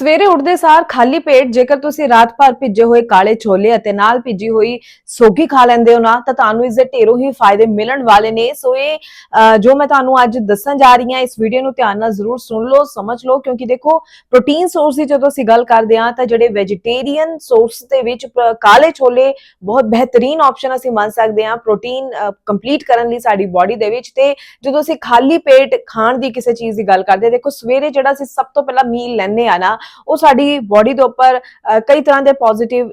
ਸਵੇਰੇ ਉੱਠਦੇ ਸਾਰ ਖਾਲੀ ਪੇਟ ਜੇਕਰ ਤੁਸੀਂ ਰਾਤ ਭਰ ਭਿੱਜੇ ਹੋਏ ਕਾਲੇ ਛੋਲੇ ਅਤੇ ਨਾਲ ਭਿੱਜੀ ਹੋਈ ਸੋਗੀ ਖਾ ਲੈਂਦੇ ਹੋ ਨਾ ਤਾਂ ਤੁਹਾਨੂੰ ਇਸ ਦੇ ਢੇਰੋਂ ਹੀ ਫਾਇਦੇ ਮਿਲਣ ਵਾਲੇ ਨੇ। ਸੋ ਇਹ ਜੋ ਮੈਂ ਤੁਹਾਨੂੰ ਅੱਜ ਦੱਸਣ ਜਾ ਰਹੀ ਹਾਂ ਇਸ ਵੀਡੀਓ ਨੂੰ ਧਿਆਨ ਨਾਲ ਜ਼ਰੂਰ ਸੁਣ ਲਓ ਸਮਝ ਲਓ ਕਿਉਂਕਿ ਦੇਖੋ ਪ੍ਰੋਟੀਨ ਸੋਰਸ ਦੀ ਜਦੋਂ ਅਸੀਂ ਗੱਲ ਕਰਦੇ ਹਾਂ ਤਾਂ ਜਿਹੜੇ ਵੈਜੀਟੇਰੀਅਨ ਸੋਰਸ ਦੇ ਵਿੱਚ ਕਾਲੇ ਛੋਲੇ ਬਹੁਤ ਬਿਹਤਰੀਨ ਆਪਸ਼ਨ ਅਸੀਂ ਮੰਨ ਸਕਦੇ ਹਾਂ ਪ੍ਰੋਟੀਨ ਕੰਪਲੀਟ ਕਰਨ ਲਈ ਸਾਡੀ ਬਾਡੀ ਦੇ ਵਿੱਚ। ਤੇ ਜਦੋਂ ਅਸੀਂ ਖਾਲੀ ਪੇਟ ਖਾਣ ਦੀ ਕਿਸੇ ਚੀਜ਼ ਦੀ ਗੱਲ ਕਰਦੇ ਹਾਂ, ਦੇਖੋ ਸਵੇਰੇ ਜਿਹੜਾ ਅਸੀਂ ਸਭ ਤੋਂ ਪਹਿਲਾਂ ਮੀਲ ਲੈਂਦੇ ਆ ਨਾ ਉਹ ਸਾਡੀ ਬਾਡੀ ਦੇ ਉੱਪਰ ਅਹ, ਕਈ ਤਰ੍ਹਾਂ ਦੇ ਪੋਜ਼ਿਟਿਵ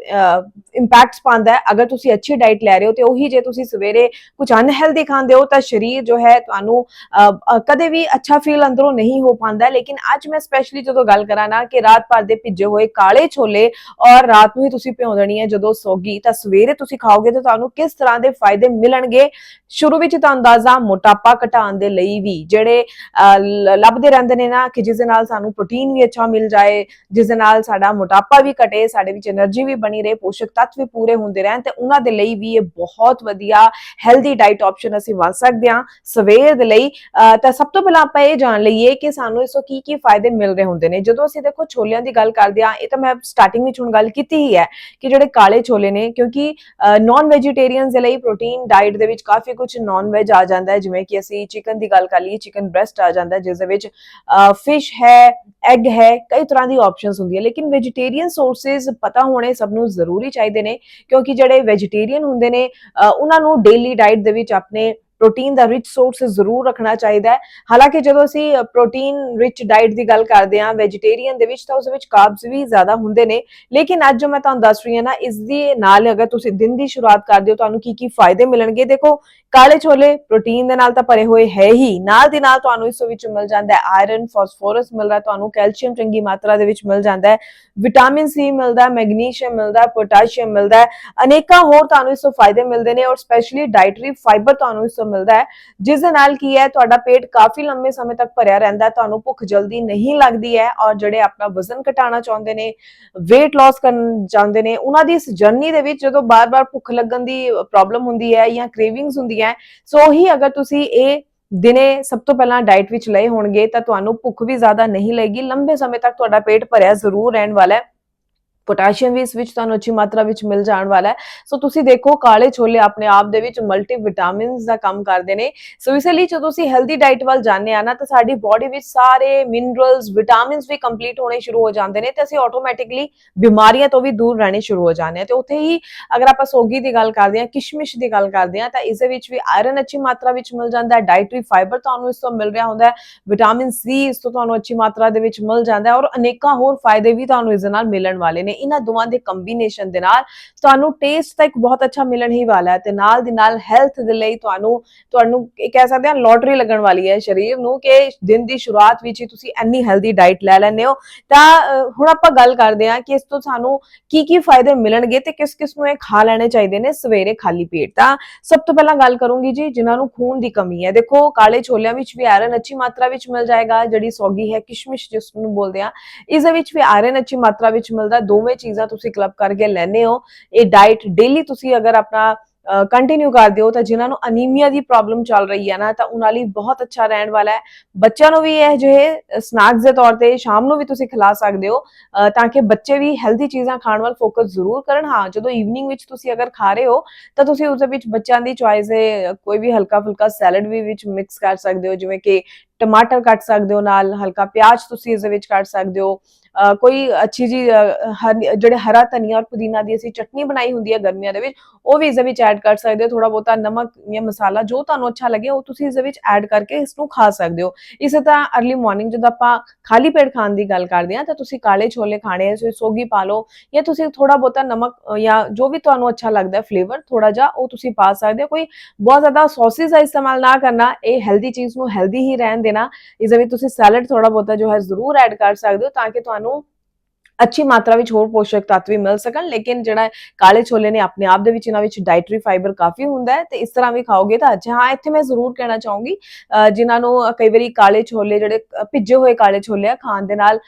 ਇੰਪੈਕਟਸ ਪਾਉਂਦਾ ਹੈ। ਅਗਰ ਤੁਸੀਂ ਅੱਛੀ ਡਾਈਟ ਲੈ ਰਹੇ ਹੋ ਤੇ ਉਹੀ ਜੇ ਤੁਸੀਂ ਸਵੇਰੇ ਕੁਝ ਅਨਹੈਲਦੀ ਖਾਂਦੇ ਹੋ ਤਾਂ ਸਰੀਰ ਜੋ ਹੈ ਤੁਹਾਨੂੰ ਅਹ, ਕਦੇ ਵੀ ਅੱਛਾ ਫੀਲ ਅੰਦਰੋਂ ਨਹੀਂ ਹੋ ਪਾਉਂਦਾ ਲੇਕਿਨ ਅੱਜ ਮੈਂ ਸਪੈਸ਼ਲੀ ਜਦੋਂ ਗੱਲ ਕਰਾਂ ਨਾ ਕਿ ਰਾਤ ਭਰ ਦੇ ਭਿੱਜੇ ਹੋਏ ਕਾਲੇ ਛੋਲੇ ਔਰ ਰਾਤ ਨੂੰ ਹੀ ਤੁਸੀਂ ਭਿਉਂ ਦੇਣੀ ਹੈ ਜਦੋਂ ਸੋਗੀ ਤਾਂ ਸਵੇਰੇ ਤੁਸੀਂ ਖਾਓਗੇ ਤਾਂ ਤੁਹਾਨੂੰ ਕਿਸ ਤਰ੍ਹਾਂ ਦੇ ਫਾਇਦੇ ਮਿਲਣਗੇ? ਸ਼ੁਰੂ ਵਿੱਚ ਤਾਂ ਅੰਦਾਜ਼ਾ ਮੋਟਾਪਾ ਘਟਾਉਣ ਦੇ ਲਈ ਵੀ ਜਿਹੜੇ ਅਹ, ਲੱਭਦੇ ਰਹਿੰਦੇ ਨੇ ਨਾ ਕਿ ਜਿਸ ਦੇ ਨਾਲ ਸਾਨੂੰ ਪ੍ਰੋਟੀਨ ਵੀ ਅੱਛਾ ਮਿਲ ਜਾਏ ਜਿਸ ਨਾਲ ਸਾਡਾ ਮੋਟਾਪਾ ਵੀ ਘਟੇ, ਸਾਡੇ ਵਿੱਚ એનર્ਜੀ ਵੀ ਬਣੀ ਰਹੇ, ਪੋਸ਼ਕ ਤੱਤ ਵੀ ਪੂਰੇ ਹੁੰਦੇ ਰਹਿਣ ਤੇ ਉਹਨਾਂ ਦੇ ਲਈ ਵੀ ਇਹ ਬਹੁਤ ਵਧੀਆ ਹੈਲਦੀ ਡਾਈਟ ਆਪਸ਼ਨ ਅਸੀਂ ਮੰਨ ਸਕਦੇ ਹਾਂ ਸਵੇਰ ਦੇ ਲਈ। ਤਾਂ ਸਭ ਤੋਂ ਪਹਿਲਾਂ ਆਪਾਂ ਇਹ ਜਾਣ ਲਈਏ ਕਿ ਸਾਨੂੰ ਇਸ ਕੀ ਕੀ ਫਾਇਦੇ ਮਿਲ ਰਹੇ ਹੁੰਦੇ ਨੇ। ਜਦੋਂ ਅਸੀਂ ਦੇਖੋ ਛੋਲਿਆਂ ਦੀ ਗੱਲ ਕਰਦੇ ਆ ਇਹ ਤਾਂ ਮੈਂ ਸਟਾਰਟਿੰਗ ਵਿੱਚ ਹੁਣ ਗੱਲ ਕੀਤੀ ਹੀ ਹੈ ਕਿ ਜਿਹੜੇ ਕਾਲੇ ਛੋਲੇ ਨੇ, ਕਿਉਂਕਿ ਨਾਨ ਵੈਜੀਟੇਰੀਅਨਸ ਦੇ ਲਈ ਪ੍ਰੋਟੀਨ ਡਾਈਟ ਦੇ ਵਿੱਚ ਕਾਫੀ ਕੁਝ ਨਾਨ ਵੈਜ ਆ ਜਾਂਦਾ ਹੈ। ਜਿਵੇਂ ਕਿ ਅਸੀਂ ਚਿਕਨ ਦੀ ਗੱਲ ਕਰ ਲਈਏ ਚਿਕਨ ਬ੍ਰੈਸਟ ਆ ਜਾਂਦਾ ਜਿਸ ਦੇ ਵਿੱਚ ਫਿਸ਼ ਹੈ ਐਗ ਹੈ, ਕਈ ਤਰ੍ਹਾਂ ਦੀ ਆਪਸ਼ਨਸ ਹੁੰਦੀਆਂ ਲੇਕਿਨ ਵੈਜੀਟੇਰੀਅਨ ਸੋਰਸਸ ਪਤਾ ਹੋਣੇ ਸਭ ਨੂੰ ਜ਼ਰੂਰੀ ਚਾਹੀਦੇ ਨੇ ਕਿਉਂਕਿ ਜਿਹੜੇ ਵੈਜੀਟੇਰੀਅਨ ਹੁੰਦੇ ਨੇ ਅਹ, ਉਹਨਾਂ ਨੂੰ ਡੇਲੀ ਡਾਈਟ ਦੇ ਵਿੱਚ ਆਪਣੇ ਪ੍ਰੋਟੀਨ ਦਾ ਰਿਚ ਸੋਰਸ ਜ਼ਰੂਰ ਰੱਖਣਾ ਚਾਹੀਦਾ ਹੈ। ਹਾਲਾਂਕਿ ਜਦੋਂ ਅਸੀਂ ਪ੍ਰੋਟੀਨ ਰਿਚ ਡਾਈਟ ਦੀ ਗੱਲ ਕਰਦੇ ਹਾਂ ਵੈਜੀਟੇਰੀਅਨ ਦੇ ਵਿੱਚ ਤਾਂ ਉਸ ਵਿੱਚ ਕਾਰਬਸ ਵੀ ਜ਼ਿਆਦਾ ਹੁੰਦੇ ਨੇ। ਲੇਕਿਨ ਅੱਜ ਜੋ ਮੈਂ ਤੁਹਾਨੂੰ ਦੱਸ ਰਹੀ ਹਾਂ ਨਾ, ਇਸ ਦੇ ਨਾਲ ਅਗਰ ਤੁਸੀਂ ਦਿਨ ਦੀ ਸ਼ੁਰੂਆਤ ਕਰਦੇ ਹੋ, ਤੁਹਾਨੂੰ ਕੀ ਕੀ ਫਾਇਦੇ ਮਿਲਣਗੇ? ਦੇਖੋ, ਕਾਲੇ ਛੋਲੇ ਪ੍ਰੋਟੀਨ ਦੇ ਨਾਲ ਤਾਂ ਭਰੇ ਹੋਏ ਹੈ ਹੀ। ਨਾਲ ਦੀ ਨਾਲ ਤੁਹਾਨੂੰ ਇਸ ਵਿੱਚ ਮਿਲ ਜਾਂਦਾ ਹੈ ਆਇਰਨ ਫਾਸਫੋਰਸ ਮਿਲਦਾ ਤੁਹਾਨੂੰ ਕੈਲਸ਼ੀਅਮ ਚੰਗੀ ਮਾਤਰਾ ਦੇ ਵਿੱਚ ਮਿਲ ਜਾਂਦਾ ਹੈ। ਵਿਟਾਮਿਨ ਸੀ ਮਿਲਦਾ ਹੈ ਮੈਗਨੀਸ਼ੀਅਮ ਮਿਲਦਾ ਹੈ ਪੋਟਾਸ਼ੀਅਮ ਮਿਲਦਾ ਹੈ। ਅਨੇਕਾਂ ਹੋਰ ਤੁਹਾਨੂੰ ਇਸ ਤੋਂ ਫਾਇਦੇ ਮਿਲਦੇ ਨੇ ਔਰ ਸਪੈਸ਼ਲੀ ਡਾਈਟਰੀ ਫਾਈਬਰ ਤੁਹਾਨੂੰ ਇਸ ਤੋਂ ਮਿਲਦਾ ਹੈ, ਜਿਸ ਦੇ ਨਾਲ ਕੀ ਹੈ, ਤੁਹਾਡਾ ਪੇਟ ਕਾਫੀ ਲੰਬੇ ਸਮੇਂ ਤੱਕ ਭਰਿਆ ਰਹਿੰਦਾ ਤੁਹਾਨੂੰ ਭੁੱਖ ਜਲਦੀ ਨਹੀਂ ਲੱਗਦੀ ਹੈ ਔਰ ਜਿਹੜੇ ਆਪਣਾ ਵਜ਼ਨ ਘਟਾਉਣਾ ਚਾਹੁੰਦੇ ਨੇ, weight loss ਕਰਨ ਚਾਹੁੰਦੇ ਨੇ, ਉਹਨਾਂ ਦੀ ਇਸ ਜਰਨੀ ਦੇ ਵਿੱਚ ਜਦੋਂ ਬਾਰ-ਬਾਰ ਭੁੱਖ ਲੱਗਣ ਦੀ ਪ੍ਰੋਬਲਮ ਹੁੰਦੀ ਹੈ ਜਾਂ ਕ੍ਰੇਵਿੰਗਸ ਹੁੰਦੀਆਂ ਸੋ ਹੀ ਅਗਰ ਤੁਸੀਂ ਇਹ ਦਿਨੇ ਸਭ ਤੋਂ ਪਹਿਲਾਂ ਡਾਈਟ ਵਿੱਚ ਲਏ ਹੋਣਗੇ ਤਾਂ ਤੁਹਾਨੂੰ ਭੁੱਖ ਵੀ ਜ਼ਿਆਦਾ ਨਹੀਂ ਲੱਗੇਗੀ, ਲੰਬੇ ਸਮੇਂ ਤੱਕ ਤੁਹਾਡਾ ਪੇਟ ਭਰਿਆ ਜ਼ਰੂਰ ਰਹਿਣ ਵਾਲਾ ਹੈ। ਪੋਟਾਸ਼ੀਅਮ ਵੀ ਇਸ ਵਿੱਚ ਤੁਹਾਨੂੰ ਅੱਛੀ ਮਾਤਰਾ ਵਿੱਚ ਮਿਲ ਜਾਣ ਵਾਲਾ ਹੈ। ਸੋ ਤੁਸੀਂ ਦੇਖੋ, ਕਾਲੇ ਛੋਲੇ ਆਪਣੇ ਆਪ ਦੇ ਵਿੱਚ ਮਲਟੀ ਵਿਟਾਮਿਨਸ ਦਾ ਕੰਮ ਕਰਦੇ ਨੇ। ਸੋ ਇਸ ਲਈ ਜਦੋਂ ਅਸੀਂ ਹੈਲਦੀ ਡਾਈਟ ਵੱਲ ਜਾਂਦੇ ਆ ਨਾ, ਤਾਂ ਸਾਡੀ ਬਾਡੀ ਵਿੱਚ ਸਾਰੇ ਮਿਨਰਲਸ ਵਿਟਾਮਿਨਸ ਵੀ ਕੰਪਲੀਟ ਹੋਣੇ ਸ਼ੁਰੂ ਹੋ ਜਾਂਦੇ ਨੇ ਤੇ ਅਸੀਂ ਆਟੋਮੈਟਿਕਲੀ ਬਿਮਾਰੀਆਂ ਤੋਂ ਵੀ ਦੂਰ ਰਹਿਣੇ ਸ਼ੁਰੂ ਹੋ ਜਾਂਦੇ ਆ ਤੇ ਉੱਥੇ ਹੀ ਅਗਰ ਆਪਾਂ ਸੋਗੀ ਦੀ ਗੱਲ ਕਰਦੇ ਆ ਕਿਸ਼ਮਿਸ਼ ਦੀ ਗੱਲ ਕਰਦੇ ਆ ਤਾਂ ਇਸ ਦੇ ਵਿੱਚ ਵੀ ਆਇਰਨ ਅੱਛੀ ਮਾਤਰਾ ਵਿੱਚ ਮਿਲ ਜਾਂਦਾ ਹੈ। ਡਾਈਟਰੀ ਫਾਈਬਰ ਤੁਹਾਨੂੰ ਇਸ ਤੋਂ ਮਿਲ ਰਿਹਾ ਹੁੰਦਾ ਹੈ। ਵਿਟਾਮਿਨ ਸੀ ਇਸ ਤੋਂ ਤੁਹਾਨੂੰ ਅੱਛੀ ਮਾਤਰਾ ਦੇ ਵਿੱਚ ਮਿਲ ਜਾਂਦਾ ਹੈ ਔਰ ਅਨੇਕਾਂ ਹੋਰ ਫਾਇਦੇ ਵੀ ਤੁਹਾਨੂੰ ਇਸ ਦੇ ਨਾਲ ਮਿਲਣ ਵਾਲੇ ਨੇ। ਇਹਨਾਂ ਦੋਵਾਂ ਦੇ ਕੰਬੀਨੇਸ਼ਨ ਦੇ ਨਾਲ ਤੁਹਾਨੂੰ ਟੇਸਟ ਤਾਂ ਇੱਕ ਬਹੁਤ ਅੱਛਾ ਮਿਲਣ ਹੀ ਵਾਲਾ ਹੈ ਤੇ ਨਾਲ ਦੀ ਨਾਲ ਹੈਲਥ ਦੇ ਲਈ ਤੁਹਾਨੂੰ ਤੁਹਾਨੂੰ ਇਹ ਕਹਿ ਸਕਦੇ ਹਾਂ ਲੋਟਰੀ ਲੱਗਣ ਵਾਲੀ ਹੈ ਸਰੀਰ ਨੂੰ ਕਿ ਦਿਨ ਦੀ ਸ਼ੁਰੂਆਤ ਵਿੱਚ ਹੀ ਤੁਸੀਂ ਇੰਨੀ ਹੈਲਦੀ ਡਾਈਟ ਲੈ ਲੈਂਦੇ ਹੋ। ਤਾਂ ਹੁਣ ਆਪਾਂ ਗੱਲ ਕਰਦੇ ਹਾਂ ਕਿ ਇਸ ਤੋਂ ਸਾਨੂੰ ਕੀ ਕੀ ਫਾਇਦੇ ਮਿਲਣਗੇ ਤੇ ਕਿਸ ਕਿਸ ਨੂੰ ਇਹ ਖਾ ਲੈਣੇ ਚਾਹੀਦੇ ਨੇ ਸਵੇਰੇ ਖਾਲੀ ਪੇਟ। ਤਾਂ ਸਭ ਤੋਂ ਪਹਿਲਾਂ ਗੱਲ ਕਰੂੰਗੀ ਜੀ, ਜਿਨ੍ਹਾਂ ਨੂੰ ਖੂਨ ਦੀ ਕਮੀ ਹੈ। ਦੇਖੋ, ਕਾਲੇ ਛੋਲਿਆਂ ਵਿੱਚ ਵੀ ਆਇਰਨ ਅੱਛੀ ਮਾਤਰਾ ਵਿੱਚ ਮਿਲ ਜਾਏਗਾ, ਜਿਹੜੀ ਸੌਗੀ ਹੈ ਕਿਸ਼ਮਿਸ਼ ਜਿਸ ਨੂੰ ਬੋਲਦੇ ਆ ਇਸ ਦੇ ਵਿੱਚ ਵੀ ਆਇਰਨ ਅੱਛੀ ਮਾਤਰਾ ਵਿੱਚ ਮਿਲਦਾ ਦੋਵੇਂ ਚੀਜ਼ਾਂ ਤੁਸੀਂ ਕਲੱਬ ਕਰਕੇ ਲੈਨੇ ਹੋ, ਇਹ ਡਾਈਟ ਡੇਲੀ ਤੁਸੀਂ ਅਗਰ ਆਪਣਾ ਕੰਟੀਨਿਊ ਕਰਦੇ ਹੋ ਤਾਂ ਜਿਨ੍ਹਾਂ ਨੂੰ ਅਨੀਮੀਆ ਦੀ ਪ੍ਰੋਬਲਮ ਚੱਲ ਰਹੀ ਹੈ ਨਾ, ਤਾਂ ਉਹਨਾਂ ਲਈ ਬਹੁਤ ਅੱਛਾ ਰਹਿਣ ਵਾਲਾ ਹੈ। ਬੱਚਿਆਂ ਨੂੰ ਵੀ ਇਹ ਜਿਹੇ ਸਨੈਕਸ ਦੇ ਤੌਰ ਤੇ ਸ਼ਾਮ ਨੂੰ ਵੀ ਤੁਸੀਂ ਖਿਲਾ ਸਕਦੇ ਹੋ ਤਾਂ ਕਿ ਬੱਚੇ ਵੀ ਹੈਲਦੀ ਚੀਜ਼ਾਂ ਖਾਣ ਵੱਲ ਫੋਕਸ ਜ਼ਰੂਰ ਕਰਨ। ਹਾਂ, ਜਦੋਂ ਈਵਨਿੰਗ ਵਿੱਚ ਤੁਸੀਂ ਅਗਰ ਖਾ ਰਹੇ ਹੋ, ਤਾਂ ਤੁਸੀਂ ਉਸ ਦੇ ਵਿੱਚ ਬੱਚਿਆਂ ਦੀ ਚੁਆਇਸ ਹੈ ਕੋਈ ਵੀ ਹਲਕਾ ਫੁਲਕਾ ਸੈਲਡ ਵੀ ਵਿੱਚ ਮਿਕਸ ਕਰ ਸਕਦੇ ਹੋ, ਜਿਵੇਂ ਕਿ ਟਮਾਟਰ ਕੱਟ ਸਕਦੇ ਹੋ ਨਾਲ, ਹਲਕਾ ਪਿਆਜ਼ ਤੁਸੀਂ ਇਸ ਦੇ ਵਿੱਚ ਕੱਟ ਸਕਦੇ ਹੋ। ਕੋਈ ਅੱਛੀ ਜੀ ਜਿਹੜੇ ਹਰਾ ਧਨੀਆ ਔਰ ਪੁਦੀਨਾ ਦੀ ਅਸੀਂ ਚਟਨੀ ਬਣਾਈ ਹੁੰਦੀ ਹੈ ਗਰਮੀਆਂ ਦੇ ਵਿੱਚ, ਉਹ ਵੀ ਇਸ ਦੇ ਵਿੱਚ ਐਡ ਕਰ ਸਕਦੇ ਹੋ। ਥੋੜਾ ਬਹੁਤਾ ਨਮਕ ਜਾਂ ਮਸਾਲਾ ਜੋ ਤੁਹਾਨੂੰ ਅੱਛਾ ਲੱਗੇ, ਉਹ ਤੁਸੀਂ ਇਸ ਦੇ ਵਿੱਚ ਐਡ ਕਰਕੇ ਇਸ ਨੂੰ ਖਾ ਸਕਦੇ ਹੋ। ਇਸੇ ਤਰ੍ਹਾਂ अर्ਲੀ ਮਾਰਨਿੰਗ ਜਦੋਂ ਆਪਾਂ ਖਾਲੀ ਪੇਟ ਖਾਣ ਦੀ ਗੱਲ ਕਰਦੇ ਹਾਂ, ਤਾਂ ਤੁਸੀਂ ਕਾਲੇ ਛੋਲੇ ਖਾਣੇ ਸੋ ਸੋਗੀ ਪਾ ਲਓ, ਜਾਂ ਤੁਸੀਂ ਥੋੜਾ ਬਹੁਤਾ ਨਮਕ ਜਾਂ ਜੋ ਵੀ ਤੁਹਾਨੂੰ ਅੱਛਾ ਲੱਗਦਾ ਫਲੇਵਰ ਥੋੜਾ ਜਿਹਾ ਉਹ ਤੁਸੀਂ ਪਾ ਸਕਦੇ ਹੋ। ਕੋਈ ਬਹੁਤ ਜ਼ਿਆਦਾ ਸੌਸਿਸ ਦਾ ਇਸਤੇਮਾਲ ਨਾ ਕਰਨਾ, ਇਹ ਹੈਲਦੀ ਚੀਜ਼ ਨੂੰ ਹੈਲਦੀ ਹੀ ਰਹਿਣ ਦੇਣਾ ਇਸ ਵਿੱਚ ਤੁਸੀਂ ਸੈਲਡ ਥੋੜਾ ਬਹੁਤਾ ਜੋ ਹੈ ਜ਼ਰੂਰ ਐਡ ਕਰ ਸਕਦੇ ਹੋ ਤਾਂ ਕਿ ਤੁਹਾਨੂੰ ਅੱਛੀ ਮਾਤਰਾ ਵਿੱਚ ਹੋਰ ਪੋਸ਼ਕ ਤੱਤ ਵੀ ਮਿਲ ਸਕਣ, ਲੇਕਿਨ ਜਿਹੜਾ ਕਾਲੇ ਛੋਲੇ ਨੇ ਆਪਣੇ ਆਪ ਦੇ ਵਿੱਚ ਇਹਨਾਂ ਵਿੱਚ ਡਾਈਟਰੀ ਫਾਈਬਰ ਕਾਫੀ ਹੁੰਦਾ ਹੈ, ਤੇ ਇਸ ਤਰ੍ਹਾਂ ਵੀ ਖਾਓਗੇ ਤਾਂ ਅੱਛਾ, ਹਾਂ, ਇੱਥੇ ਮੈਂ ਜ਼ਰੂਰ ਕਹਿਣਾ ਚਾਹੂੰਗੀ ਅਹ ਜਿਨ੍ਹਾਂ ਨੂੰ ਕਈ ਵਾਰੀ ਕਾਲੇ ਛੋਲੇ ਜਿਹੜੇ ਭਿੱਜੇ ਹੋਏ ਕਾਲੇ ਛੋਲੇ ਆ, ਖਾਣ ਦੇ ਨਾਲ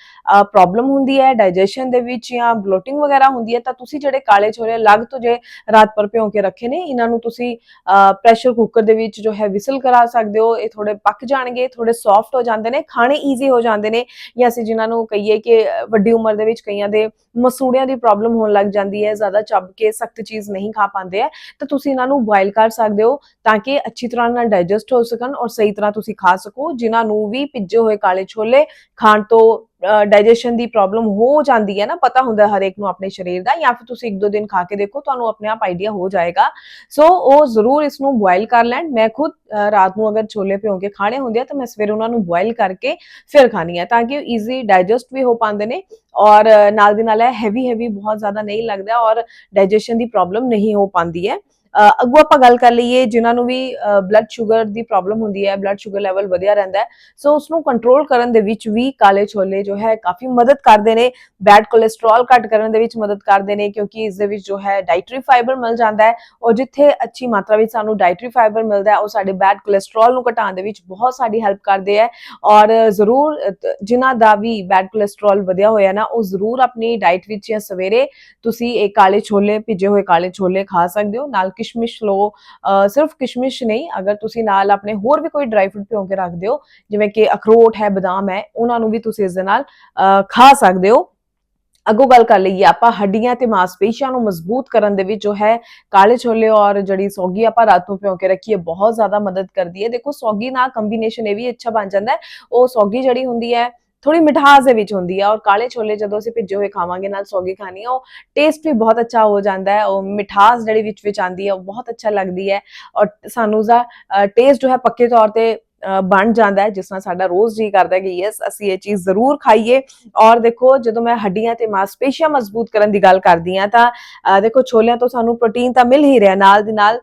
ਪ੍ਰੋਬਲਮ ਹੁੰਦੀ ਹੈ ਡਾਈਜੈਸ਼ਨ ਦੇ ਵਿੱਚ ਜਾਂ ਬਲੋਟਿੰਗ ਵਗੈਰਾ ਹੁੰਦੀ ਹੈ, ਤਾਂ ਤੁਸੀਂ ਜਿਹੜੇ ਕਾਲੇ ਛੋਲੇ ਅਲੱਗ ਤੋਂ ਜੇ ਰਾਤ ਪਰ ਭਿਓ ਕੇ ਰੱਖੇ ਨੇ, ਇਹਨਾਂ ਨੂੰ ਤੁਸੀਂ ਪ੍ਰੈਸ਼ਰ ਕੁੱਕਰ ਦੇ ਵਿੱਚ ਜੋ ਹੈ ਵਿਸਲ ਕਰਾ ਸਕਦੇ ਹੋ, ਇਹ ਥੋੜੇ ਪੱਕ ਜਾਣਗੇ ਥੋੜੇ ਸੌਫਟ ਹੋ ਜਾਂਦੇ ਨੇ, ਖਾਣੇ ਈਜ਼ੀ ਹੋ ਜਾਂਦੇ ਨੇ, ਜਾਂ ਅਸੀਂ ਜਿਨ੍ਹਾਂ ਨੂੰ ਕਹੀਏ ਕਿ ਵੱਡੀ ਉਮਰ ਦੇ ਵਿੱਚ ਕਈਆਂ ਦੇ ਮਸੂੜਿਆਂ ਦੀ ਪ੍ਰੋਬਲਮ ਹੋਣ ਲੱਗ ਜਾਂਦੀ ਹੈ, ਜ਼ਿਆਦਾ ਚੱਬ ਕੇ ਸਖਤ ਚੀਜ਼ ਨਹੀਂ ਖਾ ਪਾਉਂਦੇ ਹੈ ਤਾਂ ਤੁਸੀਂ ਇਹਨਾਂ ਨੂੰ ਬੋਇਲ ਕਰ ਸਕਦੇ ਹੋ ਤਾਂ ਕਿ ਅੱਛੀ ਤਰ੍ਹਾਂ ਨਾਲ ਡਾਈਜੈਸਟ ਹੋ ਸਕਣ ਔਰ ਸਹੀ ਤਰ੍ਹਾਂ ਤੁਸੀਂ ਖਾ ਸਕੋ, ਜਿਨ੍ਹਾਂ ਨੂੰ ਵੀ ਭਿੱਜੇ ਹੋਏ ਕਾਲੇ ਛੋਲੇ ਖਾਣ ਤੋਂ ਡਾਈਜੈਸ਼ਨ ਦੀ ਪ੍ਰੋਬਲਮ ਹੋ ਜਾਂਦੀ ਹੈ ਨਾ, ਪਤਾ ਹੁੰਦਾ ਹੈ ਹਰੇਕ ਨੂੰ ਆਪਣੇ ਸਰੀਰ ਦਾ ਜਾਂ ਫਿਰ ਤੁਸੀਂ ਇੱਕ ਦੋ ਦਿਨ ਖਾ ਕੇ ਦੇਖੋ, ਤੁਹਾਨੂੰ ਆਪਣੇ ਆਪ ਆਈਡੀਆ ਹੋ ਜਾਏਗਾ। ਸੋ ਉਹ ਜ਼ਰੂਰ ਇਸ ਨੂੰ ਬੋਇਲ ਕਰ ਲੈਣ। ਮੈਂ ਖੁਦ ਰਾਤ ਨੂੰ ਅਗਰ ਛੋਲੇ ਭਿਓ ਕੇ ਖਾਣੇ ਹੁੰਦੇ ਆ, ਤਾਂ ਮੈਂ ਸਵੇਰੇ ਉਹਨਾਂ ਨੂੰ ਬੋਇਲ ਕਰਕੇ ਫਿਰ ਖਾਣੀ ਹੈ, ਤਾਂ ਕਿ ਉਹ ਈਜ਼ੀ ਡਾਈਜੈਸਟ ਵੀ ਹੋ ਪਾਉਂਦੇ ਨੇ ਔਰ ਨਾਲ ਦੀ ਨਾਲ ਹੈਵੀ ਹੈਵੀ ਬਹੁਤ ਜ਼ਿਆਦਾ ਨਹੀਂ ਲੱਗਦਾ ਔਰ ਡਾਈਜੈਸ਼ਨ ਦੀ ਪ੍ਰੋਬਲਮ ਨਹੀਂ ਹੋ ਪਾਉਂਦੀ ਹੈ। ਅੱਗੋਂ ਆਪਾਂ ਗੱਲ ਕਰ ਲਈਏ ਜਿਨ੍ਹਾਂ ਨੂੰ ਵੀ ਬਲੱਡ ਸ਼ੂਗਰ ਦੀ ਪ੍ਰੋਬਲਮ ਹੁੰਦੀ ਹੈ ਬਲੱਡ ਸ਼ੂਗਰ ਲੈਵਲ ਵਧਿਆ ਰਹਿੰਦਾ ਹੈ ਸੋ ਉਸ ਨੂੰ ਕੰਟਰੋਲ ਕਰਨ ਦੇ ਵਿੱਚ ਵੀ ਕਾਲੇ ਛੋਲੇ ਜੋ ਹੈ ਕਾਫੀ ਮਦਦ ਕਰਦੇ ਨੇ ਬੈਡ ਕੋਲੇਸਟ੍ਰੋਲ ਘੱਟ ਕਰਨ ਦੇ ਵਿੱਚ ਮਦਦ ਕਰਦੇ ਨੇ ਕਿਉਂਕਿ ਇਸ ਦੇ ਵਿੱਚ ਜੋ ਹੈ ਡਾਈਟਰੀ ਫਾਈਬਰ ਮਿਲ ਜਾਂਦਾ ਹੈ ਔਰ ਜਿੱਥੇ ਅੱਛੀ ਮਾਤਰਾ ਵਿੱਚ ਸਾਨੂੰ ਡਾਈਟਰੀ ਫਾਈਬਰ ਮਿਲਦਾ ਹੈ ਉਹ ਸਾਡੇ ਬੈਡ ਕੋਲੇਸਟ੍ਰੋਲ ਨੂੰ ਘਟਾਉਣ ਦੇ ਵਿੱਚ ਬਹੁਤ ਸਾਡੀ ਹੈਲਪ ਕਰਦੇ ਹੈ ਔਰ ਜ਼ਰੂਰ ਅ, ਜਿਨ੍ਹਾਂ ਦਾ ਵੀ ਬੈਡ ਕੋਲੇਸਟ੍ਰੋਲ ਵਧਿਆ ਹੋਇਆ ਨਾ ਉਹ ਜ਼ਰੂਰ ਆਪਣੀ ਡਾਈਟ ਵਿੱਚ ਜਾਂ ਸਵੇਰੇ ਤੁਸੀਂ ਇਹ ਕਾਲੇ ਛੋਲੇ ਭਿੱਜੇ ਹੋਏ ਕਾਲੇ ਛੋਲੇ ਖਾ ਸਕਦੇ ਹੋ ਨਾਲ ਕਿਸ਼ਮਿਸ਼ ਲਓ ਸਿਰਫ ਕਿਸ਼ਮਿਸ਼ ਨਹੀਂ, ਅਗਰ ਤੁਸੀਂ ਨਾਲ ਆਪਣੇ ਹੋਰ ਵੀ ਕੋਈ ਡਰਾਈ ਫਰੂਟ ਭਿਓ ਕੇ ਰੱਖਦੇ ਹੋ ਜਿਵੇਂ ਕਿ ਅਖਰੋਟ ਹੈ, ਬਦਾਮ ਹੈ, ਉਹਨਾਂ ਨੂੰ ਵੀ ਤੁਸੀਂ ਇਸ ਦੇ ਨਾਲ ਖਾ ਸਕਦੇ ਹੋ। ਅੱਗੋਂ ਗੱਲ ਕਰ ਲਈਏ ਆਪਾਂ ਹੱਡੀਆਂ ਤੇ ਮਾਸਪੇਸ਼ੀਆਂ ਨੂੰ ਮਜ਼ਬੂਤ ਕਰਨ ਦੇ ਵਿੱਚ ਜੋ ਹੈ, ਕਾਲੇ ਛੋਲੇ ਔਰ ਜਿਹੜੀ ਸੌਗੀ ਆਪਾਂ ਰਾਤ ਨੂੰ ਭਿਓ ਕੇ ਰੱਖੀਏ, ਬਹੁਤ ਜ਼ਿਆਦਾ ਮਦਦ ਕਰਦੀ ਹੈ। ਦੇਖੋ, ਸੌਗੀ ਨਾਲ ਕੰਬੀਨੇਸ਼ਨ ਇਹ ਵੀ ਅੱਛਾ ਬਣ ਜਾਂਦਾ ਹੈ। ਉਹ ਸੌਗੀ ਜਿਹੜੀ ਹੁੰਦੀ ਹੈ ਥੋੜੀ ਮਿਠਾਸ ਦੇ ਵਿੱਚ ਹੁੰਦੀ ਹੈ ਔਰ ਕਾਲੇ ਛੋਲੇ ਜਦੋਂ ਅਸੀਂ ਭਿੱਜੇ ਹੋਏ ਖਾਵਾਂਗੇ ਨਾਲ ਸੌਗੀ ਖਾਣੀ ਹੈ ਉਹ ਟੇਸਟ ਵੀ ਬਹੁਤ ਅੱਛਾ ਹੋ ਜਾਂਦਾ ਹੈ, ਉਹ ਮਿਠਾਸ ਜਿਹੜੀ ਵਿੱਚ ਵਿੱਚ ਆਂਦੀ ਹੈ ਉਹ ਬਹੁਤ ਅੱਛਾ ਲੱਗਦੀ ਹੈ ਔਰ ਸਾਨੂੰ ਦਾ ਟੇਸਟ ਜੋ ਹੈ ਪੱਕੇ ਤੌਰ ਤੇ ਬਣ ਜਾਂਦਾ ਹੈ, ਜਿਸ ਨਾਲ ਸਾਡਾ ਰੋਜ਼ ਜੀ ਕਰਦਾ ਹੈ ਕਿ ਯੈਸ ਅਸੀਂ ਇਹ ਚੀਜ਼ ਜ਼ਰੂਰ ਖਾਈਏ ਔਰ ਦੇਖੋ ਜਦੋਂ ਮੈਂ ਹੱਡੀਆਂ ਤੇ ਮਾਸਪੇਸ਼ੀਆਂ ਮਜ਼ਬੂਤ ਕਰਨ ਦੀ ਗੱਲ ਕਰਦੀ ਹਾਂ ਤਾਂ ਦੇਖੋ ਛੋਲਿਆਂ ਤੋਂ ਸਾਨੂੰ ਪ੍ਰੋਟੀਨ ਤਾਂ ਮਿਲ ਹੀ ਰਿਹਾ ਨਾਲ ਦੀ ਨਾਲ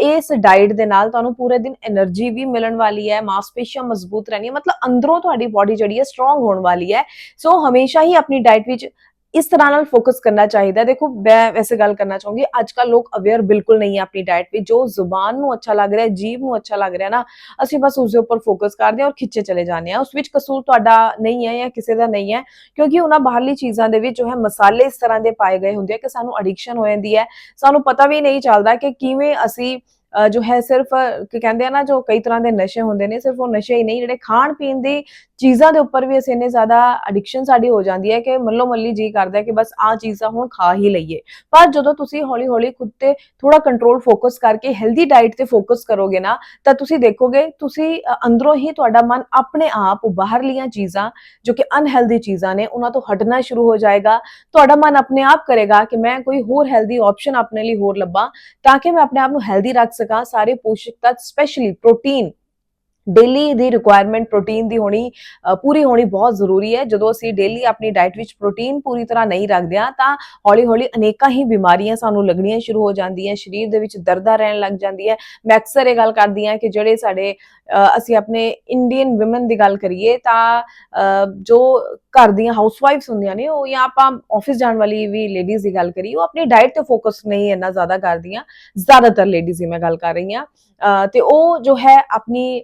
ਇਸ ਡਾਈਟ ਦੇ ਨਾਲ ਤੁਹਾਨੂੰ ਪੂਰੇ ਦਿਨ એનર્ਜੀ ਵੀ ਮਿਲਣ ਵਾਲੀ ਹੈ, ਮਾਸਪੇਸ਼ੀਆਂ ਮਜ਼ਬੂਤ ਰਹਿਣੀਆਂ, ਮਤਲਬ ਅੰਦਰੋਂ ਤੁਹਾਡੀ ਬਾਡੀ ਜਿਹੜੀ ਹੈ ਸਟਰੋਂਗ ਹੋਣ ਵਾਲੀ ਹੈ। ਸੋ ਹਮੇਸ਼ਾ ਹੀ ਆਪਣੀ ਡਾਈਟ ਵਿੱਚ ਇਸ ਤਰ੍ਹਾਂ ਨਾਲ ਫੋਕਸ ਕਰਨਾ ਚਾਹੀਦਾ ਦੇਖੋ ਮੈਂ ਵੈਸੇ ਗੱਲ ਕਰਨਾ ਚਾਹੂੰਗੀ ਅੱਜ ਕੱਲ ਲੋਕ ਅਵੇਅਰ ਬਿਲਕੁਲ ਨਹੀਂ ਹੈ ਆਪਣੀ ਡਾਈਟ ਵਿੱਚ ਜੋ ਜ਼ੁਬਾਨ ਨੂੰ ਅੱਛਾ ਲੱਗ ਰਿਹਾ ਜੀਭ ਨੂੰ ਅੱਛਾ ਲੱਗ ਰਿਹਾ ਨਾ ਅਸੀਂ ਬਸ ਉਸ ਦੇ ਉੱਪਰ ਫੋਕਸ ਕਰਦੇ ਹਾਂ ਔਰ ਖਿੱਚੇ ਚਲੇ ਜਾਂਦੇ ਹਾਂ ਉਸ ਵਿੱਚ ਕਸੂਰ ਤੁਹਾਡਾ ਨਹੀਂ ਹੈ ਜਾਂ ਕਿਸੇ ਦਾ ਨਹੀਂ ਹੈ ਕਿਉਂਕਿ ਉਹਨਾਂ ਬਾਹਰਲੀ ਚੀਜ਼ਾਂ ਦੇ ਵਿੱਚ ਜੋ ਹੈ ਮਸਾਲੇ ਇਸ ਤਰ੍ਹਾਂ ਦੇ ਪਾਏ ਗਏ ਹੁੰਦੇ ਆ ਕਿ ਸਾਨੂੰ ਐਡਿਕਸ਼ਨ ਹੋ ਜਾਂਦੀ ਹੈ ਸਾਨੂੰ ਪਤਾ ਵੀ ਨਹੀਂ ਚੱਲਦਾ ਕਿ ਕਿਵੇਂ ਅਸੀਂ ਜੋ ਹੈ ਸਿਰਫ ਅ, ਕਹਿੰਦੇ ਆ ਨਾ ਜੋ ਕਈ ਤਰ੍ਹਾਂ ਦੇ ਨਸ਼ੇ ਹੁੰਦੇ ਨੇ ਸਿਰਫ ਉਹ ਨਸ਼ੇ ਹੀ ਨਹੀਂ ਜਿਹੜੇ ਖਾਣ ਪੀਣ ਦੀ ਚੀਜ਼ਾਂ ਦੇ ਉੱਪਰ ਵੀ ਅਸੀਂ ਇੰਨੇ ਜ਼ਿਆਦਾ ਐਡਿਕਸ਼ਨ ਸਾਡੀ ਹੋ ਜਾਂਦੀ ਹੈ ਕਿ ਮੱਲੋ ਮੱਲੀ ਜੀ ਕਰਦਾ ਹੈ ਕਿ ਬਸ ਆਹ ਚੀਜ਼ਾਂ ਹੁਣ ਖਾ ਹੀ ਲਈਏ। ਪਰ ਜਦੋਂ ਤੁਸੀਂ ਹੌਲੀ ਹੌਲੀ ਖੁਦ ਤੇ ਥੋੜਾ ਕੰਟਰੋਲ ਫੋਕਸ ਕਰਕੇ ਹੈਲਦੀ ਡਾਈਟ ਤੇ ਫੋਕਸ ਕਰੋਗੇ ਨਾ ਤਾਂ ਤੁਸੀਂ ਦੇਖੋਗੇ ਤੁਸੀਂ ਅ, ਅੰਦਰੋਂ ਹੀ ਤੁਹਾਡਾ ਮਨ ਆਪਣੇ ਆਪ ਬਾਹਰਲੀਆਂ ਚੀਜ਼ਾਂ ਜੋ ਕਿ ਅਨਹੈਲਦੀ ਚੀਜ਼ਾਂ ਨੇ ਉਹਨਾਂ ਤੋਂ ਹਟਣਾ ਸ਼ੁਰੂ ਹੋ ਜਾਏਗਾ। ਤੁਹਾਡਾ ਮਨ ਆਪਣੇ ਆਪ ਕਰੇਗਾ ਕਿ ਮੈਂ ਕੋਈ ਹੋਰ ਹੈਲਦੀ ਆਪਸ਼ਨ ਆਪਣੇ ਲਈ ਹੋਰ ਲੱਭਾਂ ਤਾਂ ਕਿ ਮੈਂ ਆਪਣੇ ਆਪ ਨੂੰ ਹੈਲਦੀ ਰੱਖ ਸਕਾਂ ਸਾਰੇ ਪੋਸ਼ਕ ਤੱਤ ਸਪੈਸ਼ਲੀ ਪ੍ਰੋਟੀਨ ਡੇਲੀ ਦੀ ਰਿਕੁਆਇਰਮੈਂਟ ਪ੍ਰੋਟੀਨ ਦੀ ਹੋਣੀ ਪੂਰੀ ਹੋਣੀ ਬਹੁਤ ਜ਼ਰੂਰੀ ਹੈ। ਜਦੋਂ ਅਸੀਂ ਡੇਲੀ ਆਪਣੀ ਡਾਈਟ ਵਿੱਚ ਪ੍ਰੋਟੀਨ ਪੂਰੀ ਤਰ੍ਹਾਂ ਨਹੀਂ ਰੱਖਦੇ ਹਾਂ ਤਾਂ ਹੌਲੀ-ਹੌਲੀ ਅਨੇਕਾਂ ਹੀ ਬਿਮਾਰੀਆਂ ਸਾਨੂੰ ਲੱਗਣੀਆਂ ਸ਼ੁਰੂ ਹੋ ਜਾਂਦੀਆਂ ਸਰੀਰ ਦੇ ਵਿੱਚ ਦਰਦਾਂ ਰਹਿਣ ਲੱਗ ਜਾਂਦੀ ਹੈ। ਮੈਂ ਅਕਸਰ ਇਹ ਗੱਲ ਕਰਦੀ ਹਾਂ ਕਿ ਜਿਹੜੇ ਸਾਡੇ ਅਸੀਂ ਆਪਣੇ ਇੰਡੀਅਨ ਔਮਨ ਦੀ ਗੱਲ ਕਰੀਏ ਤਾਂ ਜੋ ਘਰ ਦੀਆਂ ਹਾਊਸਵਾਈਫਸ ਹੁੰਦੀਆਂ ਨੇ ਉਹ ਜਾਂ ਆਪਾਂ ਆਫਿਸ ਜਾਣ ਵਾਲੀ ਵੀ ਲੇਡੀਜ਼ ਦੀ ਗੱਲ ਕਰੀਏ ਉਹ ਆਪਣੀ ਡਾਈਟ ਤੇ ਫੋਕਸ ਨਹੀਂ ਇੰਨਾ ਜ਼ਿਆਦਾ ਕਰਦੀਆਂ। ਜ਼ਿਆਦਾਤਰ ਲੇਡੀਜ਼ ਦੀ ਮੈਂ ਗੱਲ ਕਰ ਰਹੀ ਹਾਂ। ਅ, ਤੇ ਉਹ ਜੋ ਹੈ ਆਪਣੀ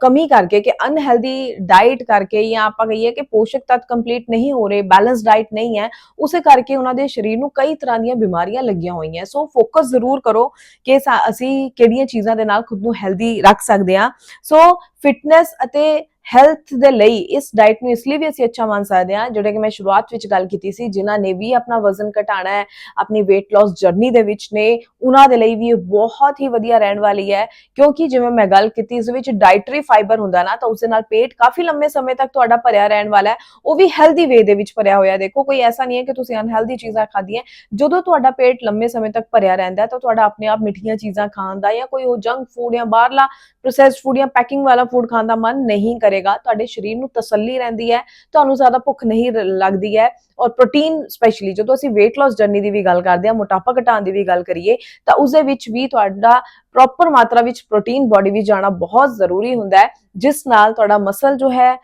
ਕਮੀ ਕਰਕੇ ਕਿ ਅਨਹੈਲਦੀ ਡਾਈਟ ਕਰਕੇ ਜਾਂ ਆਪਾਂ ਕਹੀਏ ਕਿ ਪੋਸ਼ਕ ਤੱਤ ਕੰਪਲੀਟ ਨਹੀਂ ਹੋ ਰਹੇ ਬੈਲੈਂਸ ਡਾਈਟ ਨਹੀਂ ਹੈ, ਉਸੇ ਕਰਕੇ ਉਹਨਾਂ ਦੇ ਸਰੀਰ ਨੂੰ ਕਈ ਤਰ੍ਹਾਂ ਦੀਆਂ ਬਿਮਾਰੀਆਂ ਲੱਗੀਆਂ ਹੋਈਆਂ। ਸੋ ਫੋਕਸ ਜ਼ਰੂਰ ਕਰੋ ਕਿ ਸਾ- ਅਸੀਂ ਕਿਹੜੀਆਂ ਚੀਜ਼ਾਂ ਦੇ ਨਾਲ ਖੁਦ ਨੂੰ ਹੈਲਦੀ ਰੱਖ ਸਕਦੇ ਹਾਂ। ਸੋ ਫਿਟਨੈਸ ਅਤੇ ਹੈਲਥ ਦੇ ਲਈ ਇਸ ਡਾਈਟ ਨੂੰ ਇਸ ਲਈ ਵੀ ਅਸੀਂ ਅੱਛਾ ਮੰਨ ਸਕਦੇ ਹਾਂ, ਜਿਹੜੇ ਕਿ ਮੈਂ ਸ਼ੁਰੂਆਤ ਵਿੱਚ ਗੱਲ ਕੀਤੀ ਸੀ, ਜਿਨ੍ਹਾਂ ਨੇ ਵੀ ਆਪਣਾ ਵਜ਼ਨ ਘਟਾਣਾ ਹੈ, ਆਪਣੀ weight loss ਜਰਨੀ ਦੇ ਵਿੱਚ ਨੇ, ਉਹਨਾਂ ਦੇ ਲਈ ਵੀ ਇਹ ਬਹੁਤ ਹੀ ਵਧੀਆ ਰਹਿਣ ਵਾਲੀ ਹੈ। ਕਿਉਂਕਿ ਜਿਵੇਂ ਮੈਂ ਗੱਲ ਕੀਤੀ, ਇਸ ਵਿੱਚ ਡਾਈਟਰੀ ਫਾਈਬਰ ਹੁੰਦਾ ਨਾ, ਤਾਂ ਉਸ ਦੇ ਨਾਲ ਪੇਟ ਕਾਫੀ ਲੰਮੇ ਸਮੇਂ ਤੱਕ ਤੁਹਾਡਾ ਭਰਿਆ ਰਹਿਣ ਵਾਲਾ ਹੈ। ਉਹ ਵੀ ਹੈਲਦੀ ਵੇ ਦੇ ਵਿੱਚ ਭਰਿਆ ਹੋਇਆ ਦੇਖੋ, ਕੋਈ ਐਸਾ ਨਹੀਂ ਹੈ ਕਿ ਤੁਸੀਂ ਅਨਹੈਲਦੀ ਚੀਜ਼ਾਂ ਖਾਧੀਆਂ, ਜਦੋਂ ਤੁਹਾਡਾ ਪੇਟ ਲੰਮੇ ਸਮੇਂ ਤੱਕ ਭਰਿਆ ਰਹਿੰਦਾ ਤਾਂ ਤੁਹਾਡਾ ਆਪਣੇ ਆਪ ਮਿੱਠੀਆਂ ਚੀਜ਼ਾਂ ਖਾਣ ਦਾ ਜਾਂ ਕੋਈ ਉਹ ਜੰਕ ਫੂਡ ਜਾਂ ਬਾਹਰਲਾ ਪ੍ਰੋਸੈਸਡ ਫੂਡ ਜਾਂ ਪੈਕਿੰਗ ਵਾਲਾ ਫੂਡ ਖਾਣ ਦਾ ਮਨ ਨਹੀਂ ਕਰੇ। ਕਰੇਗਾ, ਤੁਹਾਡੇ ਸਰੀਰ ਨੂੰ ਤਸੱਲੀ ਰਹਿੰਦੀ ਹੈ, ਤੁਹਾਨੂੰ ਜ਼ਿਆਦਾ ਭੁੱਖ ਨਹੀਂ ਲੱਗਦੀ ਹੈ ਔਰ ਪ੍ਰੋਟੀਨ ਸਪੈਸ਼ਲੀ ਜਦੋਂ ਅਸੀਂ weight loss ਜਰਨੀ ਦੀ ਵੀ ਗੱਲ ਕਰਦੇ ਹਾਂ, ਮੋਟਾਪਾ ਘਟਾਉਣ ਦੀ ਵੀ ਗੱਲ ਕਰੀਏ, ਤਾਂ ਉਸ ਦੇ ਵਿੱਚ ਵੀ ਤੁਹਾਡਾ ਪ੍ਰੋਪਰ ਮਾਤਰਾ ਵਿੱਚ ਪ੍ਰੋਟੀਨ ਬਾਡੀ ਵਿੱਚ ਜਾਣਾ ਬਹੁਤ ਜ਼ਰੂਰੀ ਹੁੰਦਾ ਹੈ, ਜਿਸ ਨਾਲ ਤੁਹਾਡਾ ਮਸਲ ਜੋ ਹੈ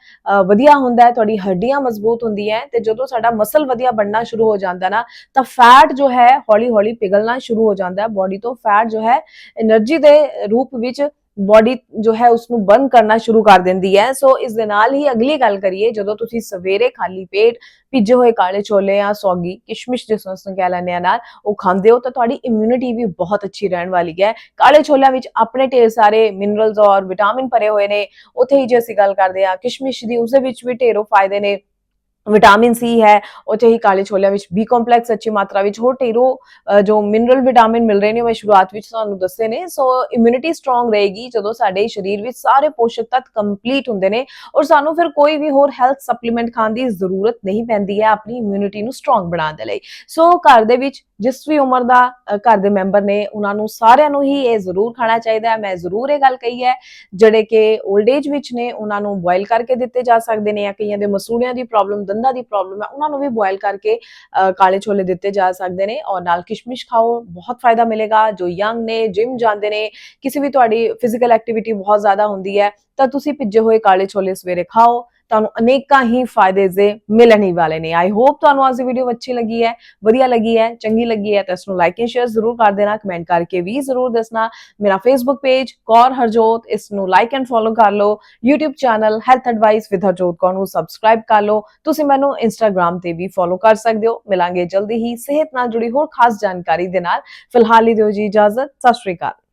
ਵਧੀਆ ਹੁੰਦਾ ਹੈ, ਤੁਹਾਡੀ ਹੱਡੀਆਂ ਮਜ਼ਬੂਤ ਹੁੰਦੀਆਂ ਤੇ ਜਦੋਂ ਸਾਡਾ ਮਸਲ ਵਧੀਆ ਬਣਨਾ ਸ਼ੁਰੂ ਹੋ ਜਾਂਦਾ ਨਾ, ਤਾਂ ਫੈਟ ਜੋ ਹੈ ਹੌਲੀ-ਹੌਲੀ ਪਿਘਲਣਾ ਸ਼ੁਰੂ ਹੋ ਜਾਂਦਾ ਹੈ ਬਾਡੀ ਤੋਂ ਫੈਟ ਜੋ ਹੈ એનર્ਜੀ ਦੇ ਰੂਪ ਵਿੱਚ ਬਾਡੀ ਜੋ ਹੈ ਉਸ ਨੂੰ ਬਰਨ ਕਰਨਾ ਸ਼ੁਰੂ ਕਰ ਦਿੰਦੀ ਹੈ। ਸੋ ਇਸ ਦੇ ਨਾਲ ਹੀ ਅਗਲੀ ਗੱਲ ਕਰੀਏ, ਜਦੋਂ ਤੁਸੀਂ ਸਵੇਰੇ ਖਾਲੀ ਪੇਟ ਭਿੱਜੇ ਹੋਏ ਕਾਲੇ ਛੋਲੇ ਜਾਂ ਸੌਗੀ, ਕਿਸ਼ਮਿਸ਼ ਜਿਸ ਨੂੰ ਅਸੀਂ ਕਹਿ ਲੈਂਦੇ ਆ ਨਾਲ, ਉਹ ਖਾਂਦੇ ਹੋ ਤਾਂ ਤੁਹਾਡੀ ਇਮਿਊਨਿਟੀ ਵੀ ਬਹੁਤ ਅੱਛੀ ਰਹਿਣ ਵਾਲੀ ਹੈ। ਕਾਲੇ ਛੋਲਿਆਂ ਵਿੱਚ ਆਪਣੇ ਢੇਰ ਸਾਰੇ ਮਿਨਰਲਸ ਔਰ ਵਿਟਾਮਿਨ ਭਰੇ ਹੋਏ ਨੇ। ਉੱਥੇ ਹੀ ਜੇ ਅਸੀਂ ਗੱਲ ਕਰਦੇ ਆ ਕਿਸ਼ਮਿਸ਼ ਦੀ ਉਸ ਦੇ ਵਿੱਚ ਵੀ ਢੇਰੋਂ ਫਾਇਦੇ ਨੇ। ਵਿਟਾਮਿਨ ਸੀ ਹੈ ਉੱਥੇ ਹੀ ਕਾਲੇ ਛੋਲਿਆਂ ਵਿੱਚ ਬੀ ਕੰਪਲੈਕਸ ਅੱਛੀ ਮਾਤਰਾ ਵਿੱਚ, ਹੋਰ ਢੇਰੋ ਜੋ ਮਿਨਰਲ ਵਿਟਾਮਿਨ ਮਿਲ ਰਹੇ ਨੇ ਮੈਂ ਸ਼ੁਰੂਆਤ ਵਿੱਚ ਤੁਹਾਨੂੰ ਦੱਸੇ ਨੇ ਸੋ ਇਮਿਊਨਿਟੀ ਸਟਰੋਂਗ ਰਹੇਗੀ ਜਦੋਂ ਸਾਡੇ ਸਰੀਰ ਵਿੱਚ ਸਾਰੇ ਪੋਸ਼ਕ ਤੱਤ ਕੰਪਲੀਟ ਹੁੰਦੇ ਨੇ, ਔਰ ਸਾਨੂੰ ਫਿਰ ਕੋਈ ਵੀ ਹੋਰ ਹੈਲਥ ਸਪਲੀਮੈਂਟ ਖਾਣ ਦੀ ਜ਼ਰੂਰਤ ਨਹੀਂ ਪੈਂਦੀ ਹੈ ਆਪਣੀ ਇਮਿਊਨਿਟੀ ਨੂੰ ਸਟਰੋਂਗ ਬਣਾਉਣ ਦੇ ਲਈ। ਸੋ ਘਰ ਦੇ ਵਿੱਚ ਜਿਸ ਵੀ ਉਮਰ ਦਾ ਘਰ ਦੇ ਮੈਂਬਰ ਨੇ, ਉਹਨਾਂ ਨੂੰ ਸਾਰਿਆਂ ਨੂੰ ਹੀ ਇਹ ਜ਼ਰੂਰ ਖਾਣਾ ਚਾਹੀਦਾ ਹੈ। ਮੈਂ ਜ਼ਰੂਰ ਇਹ ਗੱਲ ਕਹੀ ਹੈ, ਜਿਹੜੇ ਕਿ 올ਡ ਏਜ ਵਿੱਚ ਨੇ, ਉਹਨਾਂ ਨੂੰ ਬੋਇਲ ਕਰਕੇ ਦਿੱਤੇ ਜਾ ਸਕਦੇ ਨੇ ਜਾਂ ਕਈਆਂ ਦੇ ਮਸੂੜਿਆਂ ਦੀ ਪ੍ਰੋਬਲਮ ਦੰਦਾਂ ਦੀ ਪ੍ਰੋਬਲਮ ਹੈ ਉਹਨਾਂ ਨੂੰ ਵੀ ਬੋਇਲ ਕਰਕੇ ਅ, ਕਾਲੇ ਛੋਲੇ ਦਿੱਤੇ ਜਾ ਸਕਦੇ ਨੇ ਔਰ ਨਾਲ ਕਿਸ਼ਮਿਸ਼ ਖਾਓ ਬਹੁਤ ਫਾਇਦਾ ਮਿਲੇਗਾ। ਜੋ ਯੰਗ ਨੇ ਜਿਮ ਜਾਂਦੇ ਨੇ ਕਿਸੇ ਵੀ ਤੁਹਾਡੀ ਫਿਜ਼ੀਕਲ ਐਕਟੀਵਿਟੀ ਬਹੁਤ ਜ਼ਿਆਦਾ ਹੁੰਦੀ ਹੈ ਤਾਂ ਤੁਸੀਂ ਭਿੱਜੇ ਹੋਏ ਕਾਲੇ ਛੋਲੇ ਸਵੇਰੇ ਖਾਓ। ਤੁਹਾਨੂੰ ਅਨੇਕਾਂ ਹੀ ਫਾਇਦੇ ਦੇ ਮਿਲਣ ਹੀ ਵਾਲੇ ਨੇ। ਆਈ ਹੋਪ ਤੁਹਾਨੂੰ ਅੱਜ ਦੀ ਵੀਡੀਓ ਅੱਛੀ ਲੱਗੀ ਹੈ, ਵਧੀਆ ਲੱਗੀ ਹੈ, ਚੰਗੀ ਲੱਗੀ ਹੈ, ਤਾਂ ਇਸ ਨੂੰ ਲਾਈਕ ਐਂਡ ਸ਼ੇਅਰ ਜ਼ਰੂਰ ਕਰ ਦੇਣਾ ਕਮੈਂਟ ਕਰਕੇ ਵੀ ਜ਼ਰੂਰ ਦੱਸਣਾ। ਮੇਰਾ ਫੇਸਬੁੱਕ ਪੇਜ ਕੌਰ ਹਰਜੋਤ, ਇਸ ਨੂੰ ਲਾਈਕ ਐਂਡ ਫੋਲੋ ਕਰ ਲਓ। YouTube channel health advice with Harjot Kaur ਨੂੰ ਸਬਸਕ੍ਰਾਈਬ ਕਰ ਲਓ। ਤੁਸੀਂ ਮੈਨੂੰ Instagram ਤੇ ਵੀ ਫੋਲੋ ਕਰ ਸਕਦੇ ਹੋ। ਮਿਲਾਂਗੇ ਜਲਦੀ ਹੀ ਸਿਹਤ ਨਾਲ ਜੁੜੀ ਹੋਰ ਖਾਸ ਜਾਣਕਾਰੀ ਦੇ ਨਾਲ। ਫਿਲਹਾਲ ਹੀ ਦਿਓ ਜੀ ਇਜਾਜ਼ਤ। ਸਤਿ ਸ਼੍ਰੀ ਅਕਾਲ।